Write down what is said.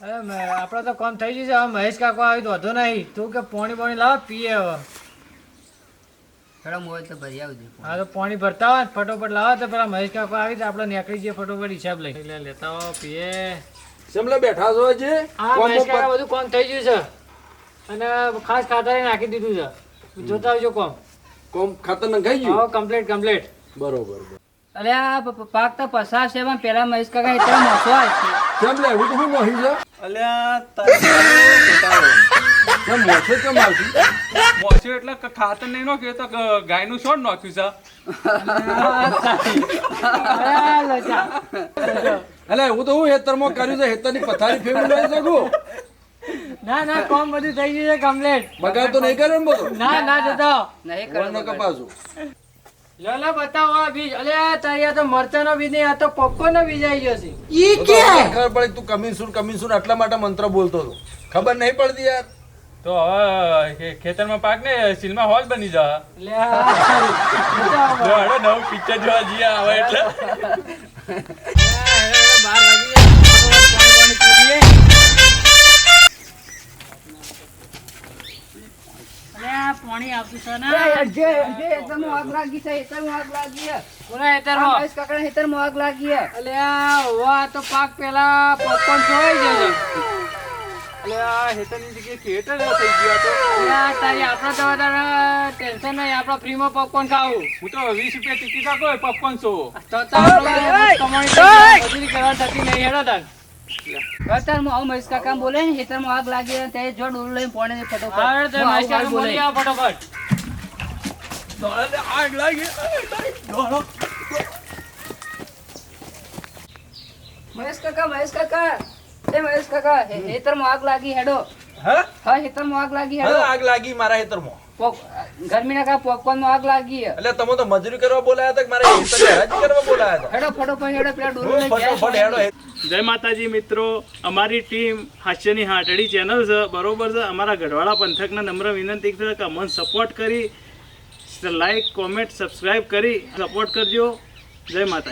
અરે આપણે તો કામ થઈ જશે હવે મહેશ કાકો આવી તો વધુ નહીં. તું કે પાણી પાણી લાવ પીએ હવે. ગરમ હોય તો ભરી આવજો હા તો પાણી ભરતા હોય ફટોફટ લાવો તો પેલા મહેશ કાકો આવી તો આપણે નીકળી જઈએ ફટોફટ હિસાબ લઈ. એટલે લેતા હો પીએ. સમલે બેઠા છો જે હા મહેશ કાકા બધું કામ થઈ ગયું છે. અને ખાસ ખાતર નાખી દીધું છે. જોતા આવજો કોમ. કોમ ખાતર નખાઈ ગયું? હા કમ્પ્લીટ કમ્પ્લીટ. બરોબર અરે આ પાક તો પસાર છે પણ પેલા મહેશ કાકા એટલે મોસો આવશે શેમલે એવું તો શું મોહી છે? અલ્યા. કેમ મોસે કેમ આવશે મોસ્યો એટલે ખાતર નહીં નાખ્યું તો ગાયનું છોડ નાખ્યું છે. એટલે એવું તો હું હેતરમાં કર્યું છે? હેતરની પથારી ફેરવી લઈ શકું? ના ના કોમ બધું થઈ ગયું છે કમ્પ્લેટ બગાડ તો નહીં કરે ને બધું? ના ના જતો. નહીં કરો કપાસું. લો લો બતાવો આ બીજ અલે તારી આ તો મરચાનો બીજ નહીં આ તો પોપકોર્ન નો બીજ આવી ગયો છે. ખબર પડી તું કમિશન કમિશન આટલા માટે મંત્ર બોલતો હતો. ખબર નહીં પડતી યાર. તો હવે ખેતરમાં પાક ને સિનેમા હોલ બની જા. લે નવું પિક્ચર જોવા જઈએ આવે એટલે. પાણી આવતું છે ને. જે જે એકદમ આગ લાગી છે એકદમ આગ લાગી છે. કોના હેતરમાં? મહેશ કાકાના હેતરમાં આગ લાગી છે. અલે આ તો પાક પેલા પોપકોર્ન જોઈ ગયો છે. હેતરની જગ્યાએ થિયેટર થઈ ગયો તો. અલે તારી આપણે તો વધારે ટેન્શન નહીં આપણો ફ્રીમાં પોપકોર્ન ખાવું. હું તો વીસ રૂપિયા ટિકિટ આપો પપ્પન સો તો તો કમાણી મજૂરી કરવા થતી નહીં હેડો તાર. હેતરમાં આવું મહેશ કાકા બોલે ને હેતરમાં આગ લાગી છે તે જો ડોલું લઈને પોણે ફટોફટ. માસ્ટર હાલ બોલે. આવો ફટોફટ આગ લાગી. મહેશ કાકા મહેશ કાકા. એ મહેશ કાકા હે- આગ લાગી હેડો. હા? હા આગ લાગી હેડો. આગ લાગી મારા હેતરમાં પોપ- ગરમીના કા પોપકોર્નમાં આગ લાગી એટલે તમે તો મજૂરી કરવા બોલાયા હતા કે મારે હેતરની હરાજી કરવા બોલાયા હતા? હેડો ફટોફટ હેડો પેલા ડોરો લઈ હેડો. જય માતાજી મિત્રો અમારી ટીમ હાસ્યની હાટડી ચેનલ છે બરોબર છે. અમારા ગઢવાડા પંથકના નમ્ર વિનંતી છે કે અમને સપોર્ટ કરી લાઈક કોમેન્ટ સબસ્ક્રાઈબ કરી સપોર્ટ કરજો. જય માતા